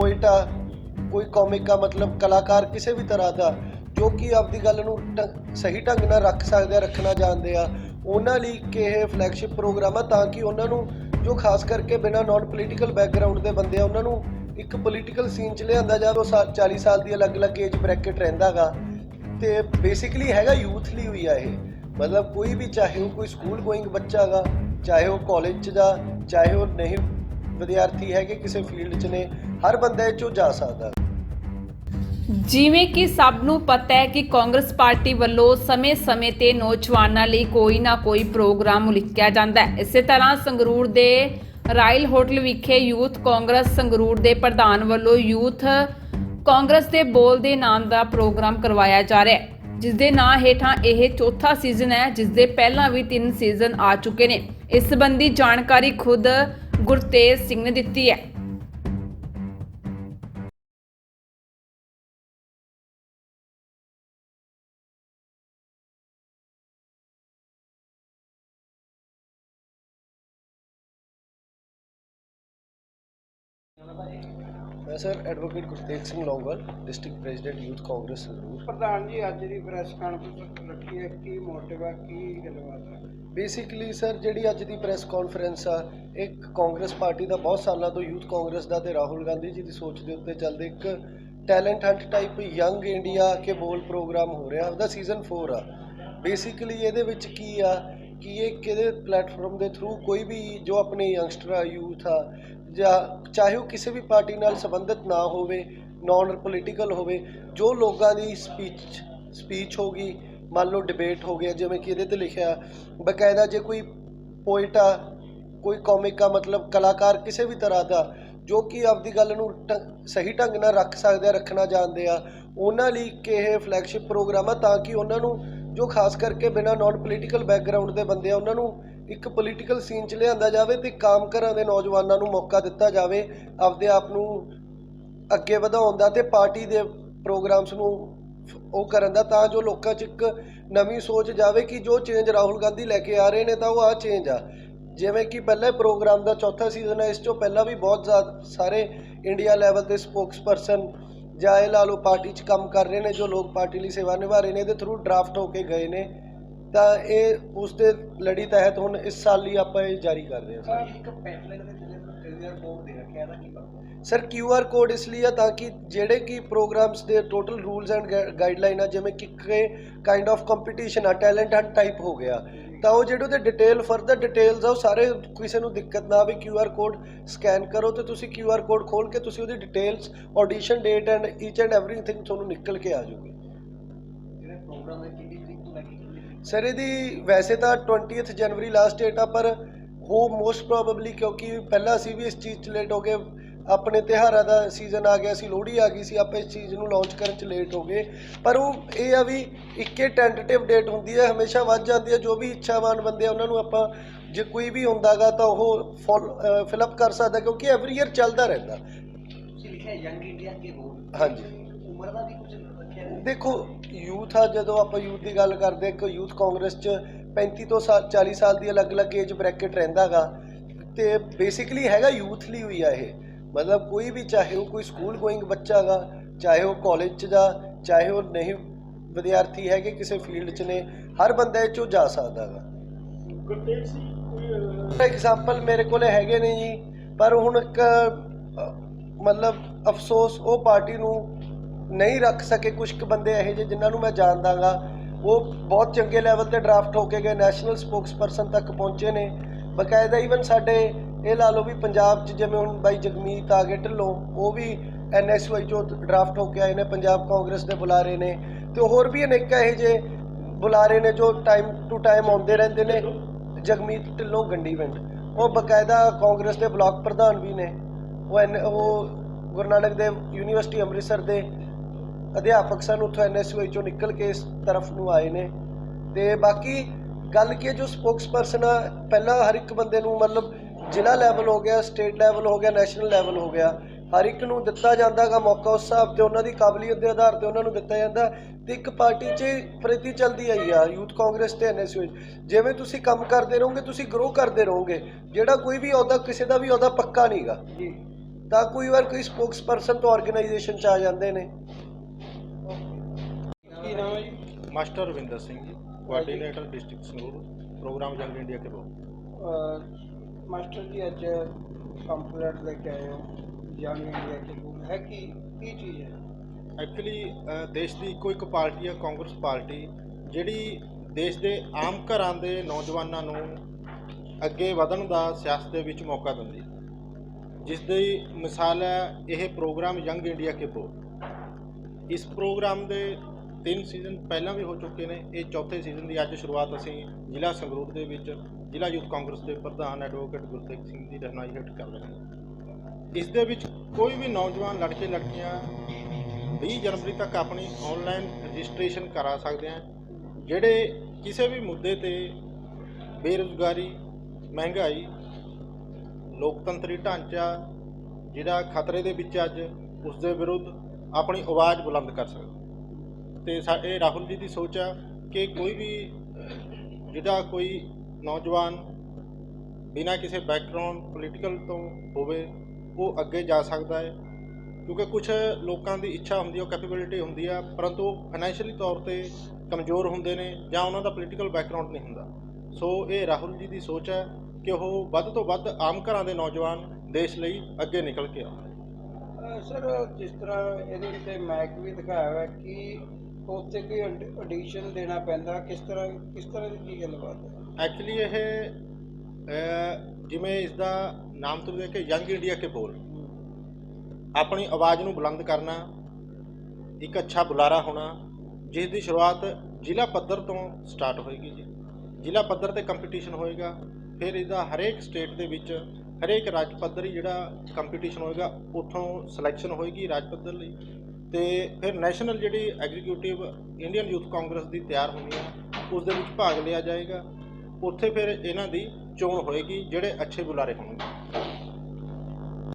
ਪੋਇਟਾ ਕੋਈ ਕਾਮਿਕ ਆ, ਮਤਲਬ ਕਲਾਕਾਰ ਕਿਸੇ ਵੀ ਤਰ੍ਹਾਂ ਦਾ, ਜੋ ਕਿ ਆਪਦੀ ਗੱਲ ਨੂੰ ਢੰਗ- ਸਹੀ ਢੰਗ ਨਾਲ ਰੱਖ ਸਕਦੇ ਆ, ਰੱਖਣਾ ਜਾਣਦੇ ਆ, ਉਹਨਾਂ ਲਈ ਕਿ ਇਹ ਫਲੈਗਸ਼ਿਪ ਪ੍ਰੋਗਰਾਮ ਆ, ਤਾਂ ਕਿ ਉਹਨਾਂ ਨੂੰ, ਜੋ ਖਾਸ ਕਰਕੇ ਬਿਨਾਂ ਨਾਨ ਪੋਲੀਟੀਕਲ ਬੈਕਗ੍ਰਾਉਂਡ ਦੇ ਬੰਦੇ ਆ, ਉਹਨਾਂ ਨੂੰ ਇੱਕ ਪੋਲੀਟੀਕਲ ਸੀਨ ਚ ਲਿਆਂਦਾ ਜਾਵੇ, ਉਹ ਸਾ- 40 ਸਾਲ ਦੀ ਅਲੱਗ-ਅਲੱਗ ਏਜ ਬ੍ਰੈਕਟ ਰਹਿੰਦਾਗਾ ਤੇ ਬੇਸਿਕਲੀ ਹੈਗਾ ਯੂਥ ਲਈ ਹੋਈ ਆ ਇਹ। ਮਤਲਬ ਕੋਈ ਵੀ, ਚਾਹੇ ਉਹ ਕੋਈ ਸਕੂਲ ਗੋਇੰਗ ਬੱਚਾ ਗਾ, ਚਾਹੇ ਉਹ ਕਾਲਜ ਚ ਜਾ, ਚਾਹੇ ਉਹ ਨਹੀਂ ਵਿਦਿਆਰਥੀ ਹੈਗੇ ਕਿਸੇ ਫੀਲਡ ਚ ਨੇ, ਹਰ ਬੰਦਾ ਇਹ ਚੋਂ ਜਾ ਸਕਦਾ। ਜਿਵੇਂ ਕਿ ਸਭ ਨੂੰ ਪਤਾ ਹੈ ਕਿ ਕਾਂਗਰਸ ਪਾਰਟੀ ਵੱਲੋਂ ਸਮੇਂ-ਸਮੇਂ ਤੇ ਨੌਜਵਾਨਾਂ ਲਈ ਕੋਈ ਨਾ ਕੋਈ ਪ੍ਰੋਗਰਾਮ ਉਲੀਕਿਆ ਜਾਂਦਾ ਹੈ। ਇਸੇ ਤਰ੍ਹਾਂ ਸੰਗਰੂਰ ਦੇ ਰਾਇਲ ਹੋਟਲ ਵਿਖੇ ਯੂਥ ਕਾਂਗਰਸ ਸੰਗਰੂਰ ਦੇ ਪ੍ਰਧਾਨ ਵੱਲੋਂ ਯੂਥ ਕਾਂਗਰਸ ਦੇ ਬੋਲ ਦੇ ਨਾਮ ਦਾ ਪ੍ਰੋਗਰਾਮ ਕਰਵਾਇਆ ਜਾ ਰਿਹਾ ਹੈ। ਜਿਸ ਦੇ ਨਾਂ ਹੇਠਾਂ ਇਹ ਚੌਥਾ ਸੀਜ਼ਨ ਹੈ, ਜਿਸ ਦੇ ਪਹਿਲਾਂ ਵੀ ਤਿੰਨ ਸੀਜ਼ਨ ਆ ਚੁੱਕੇ ਨੇ। ਇਸ ਸੰਬੰਧੀ ਜਾਣਕਾਰੀ ਖੁਦ ਗੁਰਤੇਜ ਸਿੰਘ ਨੇ ਦਿੱਤੀ ਹੈ। ਮੈਂ sir advocate Gurtej Singh Longal district president youth Congress Sangrur ਪ੍ਰਧਾਨ ਜੀ ਅੱਜ ਦੀ ਪ੍ਰੈਸ ਕਾਨਫਰੰਸ ਰੱਖੀ ਹੈ ਕੀ ਮੋਟਿਵ ਹੈ ਕੀ ਗੱਲਬਾਤ ਹੈ ਬੇਸਿਕਲੀ ਸਰ ਜਿਹੜੀ ਅੱਜ ਦੀ ਪ੍ਰੈਸ ਕਾਨਫਰੰਸ ਆ ਇੱਕ ਕਾਂਗਰਸ ਪਾਰਟੀ ਦਾ ਬਹੁਤ ਸਾਲਾਂ ਤੋਂ ਯੂਥ ਕਾਂਗਰਸ ਦਾ ਤੇ ਰਾਹੁਲ ਗਾਂਧੀ ਜੀ ਦੀ ਸੋਚ ਦੇ ਉੱਤੇ ਚੱਲਦੇ ਇੱਕ talent hunt type young India ਕੇ ਬੋਲ ਪ੍ਰੋਗਰਾਮ ਹੋ ਰਿਹਾ ਉਹਦਾ ਸੀਜ਼ਨ 4 ਆ। ਬੇਸਿਕਲੀ ਇਹਦੇ ਵਿੱਚ ਕੀ ਆ ਕਿ ਇਹ ਕਿਹਦੇ ਪਲੇਟਫਾਰਮ ਦੇ ਥਰੂ ਕੋਈ ਵੀ ਜੋ ਆਪਣੇ ਯੰਗਸਟਰ ਆ ਯੂਥ ਆ ਜਾਂ ਚਾਹੇ ਉਹ ਕਿਸੇ ਵੀ ਪਾਰਟੀ ਨਾਲ ਸੰਬੰਧਿਤ ਨਾ ਹੋਵੇ ਨਾਨ ਪੋਲੀਟੀਕਲ ਹੋਵੇ, ਜੋ ਲੋਕਾਂ ਦੀ ਸਪੀਚ ਸਪੀਚ ਹੋਗੀ ਮੰਨ ਲਓ ਡਿਬੇਟ ਹੋ ਗਿਆ, ਜਿਵੇਂ ਕਿ ਇਹਦੇ ਤੇ ਲਿਖਿਆ, ਬਕਾਇਦਾ ਜੇ ਕੋਈ ਪੋਇਟ ਆ, ਕੋਈ ਕਾਮਿਕ ਆ, ਮਤਲਬ ਕਲਾਕਾਰ ਕਿਸੇ ਵੀ ਤਰ੍ਹਾਂ ਦਾ, ਜੋ ਕਿ ਆਪਦੀ ਗੱਲ ਨੂੰ ਸਹੀ ਢੰਗ ਨਾਲ ਰੱਖ ਸਕਦੇ ਆ, ਰੱਖਣਾ ਜਾਣਦੇ ਆ, ਉਹਨਾਂ ਲਈ ਕਿ ਇਹ ਫਲੈਗਸ਼ਿਪ ਪ੍ਰੋਗਰਾਮ ਆ, ਤਾਂ ਕਿ ਉਹਨਾਂ ਨੂੰ, ਜੋ ਖਾਸ ਕਰਕੇ ਬਿਨਾਂ ਨਾਨ ਪੋਲੀਟੀਕਲ ਬੈਕਗ੍ਰਾਉਂਡ ਦੇ ਬੰਦੇ ਆ, ਉਹਨਾਂ ਨੂੰ ਇੱਕ ਪੋਲੀਟੀਕਲ ਸੀਨ 'ਚ ਲਿਆਂਦਾ ਜਾਵੇ ਤੇ ਕੰਮ ਘਰਾਂ ਦੇ ਨੌਜਵਾਨਾਂ ਨੂੰ ਮੌਕਾ ਦਿੱਤਾ ਜਾਵੇ, ਆਪਦੇ ਆਪ ਨੂੰ ਅੱਗੇ ਵਧਾਉਣ ਦਾ ਤੇ ਪਾਰਟੀ ਦੇ ਪ੍ਰੋਗਰਾਮਸ ਨੂੰ ਉਹ ਕਰਨ ਦਾ, ਤਾਂ ਜੋ ਲੋਕਾਂ 'ਚ ਇੱਕ ਨਵੀਂ ਸੋਚ ਜਾਵੇ ਕਿ ਜੋ ਚੇਂਜ ਰਾਹੁਲ ਗਾਂਧੀ ਲੈ ਕੇ ਆ ਰਹੇ ਨੇ ਤਾਂ ਉਹ ਆ ਚੇਂਜ ਆ। ਜਿਵੇਂ ਕਿ ਪਹਿਲੇ ਪ੍ਰੋਗਰਾਮ ਦਾ ਚੌਥਾ ਸੀਜ਼ਨ ਹੈ ਇਸ ਤੋਂ ਪਹਿਲਾਂ ਵੀ ਬਹੁਤ ਜ਼ਿਆਦਾ ਸਾਰੇ ਇੰਡੀਆ ਲੈਵਲ ਤੇ ਸਪੋਕਸਪਰਸਨ ਜਾਂ ਇਹ ਲਾ ਲਓ ਪਾਰਟੀ 'ਚ ਕੰਮ ਕਰ ਰਹੇ ਨੇ, ਜੋ ਲੋਕ ਪਾਰਟੀ ਲਈ ਸੇਵਾ ਨਿਭਾ ਰਹੇ ਨੇ, ਇਹਦੇ ਥਰੂ ਡਰਾਫਟ ਹੋ ਕੇ ਗਏ ਨੇ। ਤਾਂ ਇਹ ਉਸ ਦੇ ਲੜੀ ਤਹਿਤ ਹੁਣ ਇਸ ਸਾਲ ਹੀ ਆਪਾਂ ਇਹ ਜਾਰੀ ਕਰ ਰਹੇ ਹਾਂ ਇੱਕ ਪੈਂਪਲੇਟ ਦੇ ਜਿਹੜੇ ਕਲੀਅਰ ਬੋਰਡ ਦੇ ਰੱਖਿਆ ਇਹਦਾ ਕੀ ਪਤਾ ਸਰ ਕਿਊ ਆਰ ਕੋਡ ਇਸ ਲਈ ਆ ਤਾਂ ਕਿ ਜਿਹੜੇ ਕਿ ਪ੍ਰੋਗਰਾਮਸ ਦੇ ਟੋਟਲ ਰੂਲਸ ਐਂਡ ਗਾਈਡਲਾਈਨ ਆ ਜਿਵੇਂ ਕਿ ਕਾਈਂਡ ਆਫ ਕੰਪੀਟੀਸ਼ਨ ਆ ਟੈਲੈਂਟ ਹੰਟ ਟਾਈਪ ਹੋ ਗਿਆ ਤਾਂ ਉਹ ਜਿਹੜੇ ਉਹਦੇ ਡਿਟੇਲ ਫਰਦਰ ਡਿਟੇਲਸ ਆ ਉਹ ਸਾਰੇ ਕਿਸੇ ਨੂੰ ਦਿੱਕਤ ਨਾ ਆਵੇ ਕਿਊ ਆਰ ਕੋਡ ਸਕੈਨ ਕਰੋ ਤੇ ਤੁਸੀਂ ਕਿਊ ਆਰ ਕੋਡ ਖੋਲ ਕੇ ਤੁਸੀਂ ਉਹਦੀ details audition date and each and everything ਤੁਹਾਨੂੰ ਨਿਕਲ ਕੇ ਆ ਜਾਊਗੀ। ਜਿਹੜੇ ਪ੍ਰੋਗਰਾਮ ਹੈ ਸਰ ਇਹਦੀ ਵੈਸੇ ਤਾਂ 20th ਜਨਵਰੀ ਲਾਸਟ ਡੇਟ ਆ ਪਰ ਹੋ ਮੋਸਟ ਪ੍ਰੋਬੇਬਲੀ ਕਿਉਂਕਿ ਪਹਿਲਾਂ ਅਸੀਂ ਵੀ ਇਸ ਚੀਜ਼ 'ਚ ਲੇਟ ਹੋ ਗਏ ਆਪਣੇ ਤਿਉਹਾਰਾਂ ਦਾ ਸੀਜ਼ਨ ਆ ਗਿਆ ਸੀ ਲੋਹੜੀ ਆ ਗਈ ਸੀ ਆਪਾਂ ਇਸ ਚੀਜ਼ ਨੂੰ ਲਾਂਚ ਕਰਨ 'ਚ ਲੇਟ ਹੋ ਗਏ। ਪਰ ਉਹ ਇਹ ਆ ਵੀ ਇੱਕੇ ਟੈਂਟੇਟਿਵ ਡੇਟ ਹੁੰਦੀ ਹੈ ਹਮੇਸ਼ਾ ਵੱਧ ਜਾਂਦੀ ਹੈ ਜੋ ਵੀ ਇੱਛਾਵਾਨ ਬੰਦੇ ਆ ਉਹਨਾਂ ਨੂੰ ਆਪਾਂ ਜੇ ਕੋਈ ਵੀ ਹੁੰਦਾਗਾ ਤਾਂ ਉਹ ਫਿਲ ਅਪ ਕਰ ਸਕਦਾ ਕਿਉਂਕਿ ਐਵਰੀ ਈਅਰ ਚੱਲਦਾ ਰਹਿੰਦਾ। ਤੁਸੀਂ ਲਿਖਿਆ ਯੰਗ ਇੰਡੀਆ ਕੇ ਬੋਰਡ ਹਾਂਜੀ। ਉਮਰ ਦਾ ਵੀ ਕੁਝ ਦੇਖੋ ਯੂਥ ਆ ਜਦੋਂ ਆਪਾਂ ਯੂਥ ਦੀ ਗੱਲ ਕਰਦੇ ਕਿ ਯੂਥ ਕਾਂਗਰਸ 'ਚ 35 ਤੋਂ ਸਾ- 40 ਸਾਲ ਦੀ ਅਲੱਗ-ਅਲੱਗ ਏਜ ਬ੍ਰੈਕਟ ਰਹਿੰਦਾਗਾ ਤੇ ਬੇਸਿਕਲੀ ਹੈਗਾ ਯੂਥ ਲਈ ਹੋਈ ਆ ਇਹ। ਮਤਲਬ ਕੋਈ ਵੀ ਚਾਹੇ ਉਹ ਕੋਈ ਸਕੂਲ ਗੋਇੰਗ ਬੱਚਾ ਗਾ ਚਾਹੇ ਉਹ ਕਾਲਜ 'ਚ ਦਾ ਚਾਹੇ ਉਹ ਨਹੀਂ ਵਿਦਿਆਰਥੀ ਹੈਗੇ ਕਿਸੇ ਫੀਲਡ 'ਚ ਨੇ ਹਰ ਬੰਦਾ ਇਹ 'ਚੋਂ ਜਾ ਸਕਦਾ ਗਾ। ਐਗਜ਼ਾਮਪਲ ਮੇਰੇ ਕੋਲੇ ਹੈਗੇ ਨੇ ਜੀ ਪਰ ਹੁਣ ਇੱਕ ਮਤਲਬ ਅਫਸੋਸ ਉਹ ਪਾਰਟੀ ਨੂੰ ਨਹੀਂ ਰੱਖ ਸਕੇ ਕੁਝ ਕੁ ਬੰਦੇ ਇਹੋ ਜਿਹੇ ਜਿਨ੍ਹਾਂ ਨੂੰ ਮੈਂ ਜਾਣਦਾਗਾ। ਉਹ ਬਹੁਤ ਚੰਗੇ ਲੈਵਲ ਤੇ ਡਰਾਫਟ ਹੋ ਕੇ ਗਏ ਨੈਸ਼ਨਲ ਸਪੋਕਸਪਰਸਨ ਤੱਕ ਪਹੁੰਚੇ ਨੇ। ਬਕਾਇਦਾ ਈਵਨ ਸਾਡੇ, ਇਹ ਲਾ ਲਓ ਵੀ ਪੰਜਾਬ 'ਚ ਜਿਵੇਂ ਹੁਣ ਬਾਈ ਜਗਮੀਤ ਆ ਗਏ ਢਿੱਲੋਂ, ਉਹ ਵੀ ਐਨਐਸਯੂ ਚੋਂ ਡਰਾਫਟ ਹੋ ਕੇ ਆਏ ਨੇ, ਪੰਜਾਬ ਕਾਂਗਰਸ ਦੇ ਬੁਲਾਰੇ ਨੇ। ਤੇ ਹੋਰ ਵੀ ਅਨੇਕਾਂ ਇਹੋ ਜਿਹੇ ਬੁਲਾਰੇ ਨੇ ਜੋ ਟਾਈਮ ਟੂ ਟਾਈਮ ਆਉਂਦੇ ਰਹਿੰਦੇ ਨੇ। ਜਗਮੀਤ ਢਿੱਲੋਂ ਗੰਡੀ ਪਿੰਡ। ਉਹ ਬਕਾਇਦਾ ਕਾਂਗਰਸ ਦੇ ਬਲਾਕ ਪ੍ਰਧਾਨ ਵੀ ਨੇ। ਉਹ ਐਨ ਉਹ ਗੁਰੂ ਨਾਨਕ ਦੇਵ ਯੂਨੀਵਰਸਿਟੀ ਅੰਮ੍ਰਿਤਸਰ ਦੇ ਅਧਿਆਪਕ ਸਨ ਉੱਥੋਂ ਐਨਐਸਯੂ ਚੋਂ ਨਿਕਲ ਕੇ ਇਸ ਤਰਫ ਨੂੰ ਆਏ ਨੇ। ਤੇ ਬਾਕੀ ਗੱਲ ਕੀ ਜੋ ਸਪੋਕਸਪਰਸਨ ਆ ਪਹਿਲਾਂ ਹਰ ਇੱਕ ਬੰਦੇ ਨੂੰ ਮਤਲਬ ਜ਼ਿਲ੍ਹਾ ਲੈਵਲ ਹੋ ਗਿਆ ਸਟੇਟ ਲੈਵਲ ਹੋ ਗਿਆ ਨੈਸ਼ਨਲ ਲੈਵਲ ਹੋ ਗਿਆ ਹਰ ਇੱਕ ਨੂੰ ਦਿੱਤਾ ਜਾਂਦਾਗਾ ਮੌਕਾ ਉਸ ਹਿਸਾਬ ਤੇ ਉਹਨਾਂ ਦੀ ਕਾਬਲੀਅਤ ਦੇ ਆਧਾਰ ਤੇ ਉਹਨਾਂ ਨੂੰ ਦਿੱਤਾ ਜਾਂਦਾ। ਤੇ ਇੱਕ ਪਾਰਟੀ 'ਚ ਪ੍ਰਤੀ ਚੱਲਦੀ ਆਈ ਆ ਯੂਥ ਕਾਂਗਰਸ ਤੇ ਐਨਐਸਯੂ ਜਿਵੇਂ ਤੁਸੀਂ ਕੰਮ ਕਰਦੇ ਰਹੋਗੇ ਤੁਸੀਂ ਗਰੋ ਕਰਦੇ ਰਹੋਗੇ ਜਿਹੜਾ ਕੋਈ ਵੀ ਅਹੁਦਾ ਕਿਸੇ ਦਾ ਵੀ ਅਹੁਦਾ ਪੱਕਾ ਨਹੀਂਗਾ ਜੀ। ਤਾਂ ਕੋਈ ਵਾਰ ਕੋਈ ਸਪੋਕਸਪਰਸਨ ਤੋਂ ਆਰਗੇਨਾਈਜੇਸ਼ਨ ਚ ਆ ਜਾਂਦੇ ਨੇ। ਕੀ ਨਾਮ ਹੈ ਜੀ? Master Ravinder Singh ji coordinator district Sangrur program young India ਕੇ ਅਹ ਮਾਸਟਰ ਜੀ ਅੱਜ ਕੰਪਲੀਟ ਲੈ ਕੇ ਆਏ ਹੋ ਯੰਗ ਇੰਡੀਆ ਕੇ ਕੋਲ ਹੈ ਕੀ ਕੀ ਚੀਜ਼ ਹੈ? ਐਕਚੁਅਲੀ ਦੇਸ਼ ਦੀ ਇੱਕੋ ਇੱਕ ਪਾਰਟੀ ਹੈ ਕਾਂਗਰਸ ਪਾਰਟੀ ਜਿਹੜੀ ਦੇਸ਼ ਦੇ ਆਮ ਘਰਾਂ ਦੇ ਨੌਜਵਾਨਾਂ ਨੂੰ ਅੱਗੇ ਵਧਣ ਦਾ ਸਿਆਸਤ ਦੇ ਵਿੱਚ ਮੌਕਾ ਦਿੰਦੀ। ਹੈ ਜਿਸ ਦੀ ਮਿਸਾਲ ਹੈ ਇਹ ਪ੍ਰੋਗਰਾਮ ਯੰਗ ਇੰਡੀਆ ਕੇ ਬੋ ਇਸ ਪ੍ਰੋਗਰਾਮ ਦੇ ਤਿੰਨ ਸੀਜ਼ਨ ਪਹਿਲਾਂ ਵੀ ਹੋ ਚੁੱਕੇ ਨੇ। ਇਹ ਚੌਥੇ ਸੀਜ਼ਨ ਦੀ ਅੱਜ ਸ਼ੁਰੂਆਤ ਅਸੀਂ ਜ਼ਿਲ੍ਹਾ ਸੰਗਰੂਰ ਦੇ ਵਿੱਚ ਜ਼ਿਲ੍ਹਾ ਯੂਥ ਕਾਂਗਰਸ ਦੇ ਪ੍ਰਧਾਨ ਐਡਵੋਕੇਟ ਗੁਰਤੇਜ ਸਿੰਘ ਦੀ ਰਹਿਨੁਮਾਈ ਹੇਠ ਕਰ ਰਹੇ ਹਾਂ। ਇਸ ਦੇ ਵਿੱਚ ਕੋਈ ਵੀ ਨੌਜਵਾਨ ਲੜਕੇ, ਲੜਕੀਆਂ 20 ਜਨਵਰੀ ਤੱਕ ਆਪਣੀ ਆਨਲਾਈਨ ਰਜਿਸਟ੍ਰੇਸ਼ਨ ਕਰਾ ਸਕਦੇ ਆ। ਜਿਹੜੇ ਕਿਸੇ ਵੀ ਮੁੱਦੇ ਤੇ ਬੇਰੁਜ਼ਗਾਰੀ, ਮਹਿੰਗਾਈ, ਲੋਕਤੰਤਰੀ ਢਾਂਚਾ, ਜਿਹੜਾ ਖਤਰੇ ਦੇ ਵਿੱਚ ਅੱਜ, ਉਸ ਦੇ ਵਿਰੁੱਧ ਆਪਣੀ ਆਵਾਜ਼ ਬੁਲੰਦ ਕਰ ਸਕਦੇ ਤੇ ਇਹ ਰਾਹੁਲ ਜੀ ਦੀ ਸੋਚ ਆ ਕਿ ਕੋਈ ਵੀ ਜਿਹੜਾ ਕੋਈ ਨੌਜਵਾਨ ਬਿਨਾਂ ਕਿਸੇ ਬੈਕਗ੍ਰਾਉਂਡ ਪੋਲੀਟੀਕਲ ਤੋਂ ਹੋਵੇ, ਉਹ ਅੱਗੇ ਜਾ ਸਕਦਾ ਹੈ। ਕਿਉਂਕਿ ਕੁਝ ਲੋਕਾਂ ਦੀ ਇੱਛਾ ਹੁੰਦੀ ਹੈ ਉਹ ਕੈਪੇਬਿਲਿਟੀ ਹੁੰਦੀ ਆ, ਪਰੰਤੂ ਫਾਈਨੈਂਸ਼ੀਅਲੀ ਤੌਰ ਤੇ ਕਮਜ਼ੋਰ ਹੁੰਦੇ ਨੇ ਜਾਂ ਉਹਨਾਂ ਦਾ ਪੋਲੀਟੀਕਲ ਬੈਕਗ੍ਰਾਉਂਡ ਨਹੀਂ ਹੁੰਦਾ। ਸੋ ਇਹ ਰਾਹੁਲ ਜੀ ਦੀ ਸੋਚ ਹੈ ਕਿ ਉਹ ਵੱਧ ਤੋਂ ਵੱਧ ਆਮ ਘਰਾਂ ਦੇ ਨੌਜਵਾਨ ਦੇਸ਼ ਲਈ ਅੱਗੇ ਨਿਕਲ ਕੇ ਆਉਣ। ਸਰ, ਜਿਸ ਤਰ੍ਹਾਂ ਇਹਦੇ ਉੱਤੇ ਮੈਕ ਵੀ ਦਿਖਾਇਆ ਹੋਇਆ ਕਿ ਉੱਥੇ ਕੋਈ ਐਡੀਸ਼ਨ ਦੇਣਾ ਪੈਂਦਾ ਕਿਸ ਤਰ੍ਹਾਂ ਕਿਸ ਤਰ੍ਹਾਂ ਦੀ ਕੀ ਗੱਲਬਾਤ ਹੈ? ਐਕਚੁਅਲੀ ਇਹ ਅਹ, ਜਿਵੇਂ ਇਸ ਦਾ ਨਾਮ ਤੋਂ ਦੇਖ ਕੇ ਯੰਗ ਇੰਡੀਆ ਕੇ ਬੋਲ। ਆਪਣੀ ਆਵਾਜ਼ ਨੂੰ ਬੁਲੰਦ ਕਰਨਾ ਇੱਕ ਅੱਛਾ ਬੁਲਾਰਾ ਹੋਣਾ ਜਿਸ ਦੀ ਸ਼ੁਰੂਆਤ ਜ਼ਿਲ੍ਹਾ ਪੱਧਰ ਤੋਂ ਸਟਾਰਟ ਹੋਏਗੀ ਜੀ। ਜ਼ਿਲ੍ਹਾ ਪੱਧਰ ਤੇ ਕੰਪੀਟੀਸ਼ਨ ਹੋਏਗਾ ਫਿਰ ਇਹਦਾ ਹਰੇਕ ਸਟੇਟ ਦੇ ਵਿੱਚ ਹਰੇਕ ਰਾਜ ਪੱਧਰੀ ਜਿਹੜਾ ਕੰਪੀਟੀਸ਼ਨ ਹੋਏਗਾ ਉੱਥੋਂ ਸਿਲੈਕਸ਼ਨ ਹੋਏਗੀ ਰਾਜ ਪੱਧਰ ਲਈ। ਤੇ ਫਿਰ ਨੈਸ਼ਨਲ ਜਿਹੜੀ ਐਗਜ਼ੀਕਿਊਟਿਵ ਇੰਡੀਅਨ ਯੂਥ ਕਾਂਗਰਸ ਦੀ ਤਿਆਰ ਹੁੰਦੀ ਹੈ ਉਸ ਦੇ ਵਿੱਚ ਭਾਗ ਲਿਆ ਜਾਏਗਾ। ਉੱਥੇ ਫਿਰ ਇਹਨਾਂ ਦੀ ਚੋਣ ਹੋਏਗੀ, ਜਿਹੜੇ ਅੱਛੇ ਬੁਲਾਰੇ ਹੋਣਗੇ।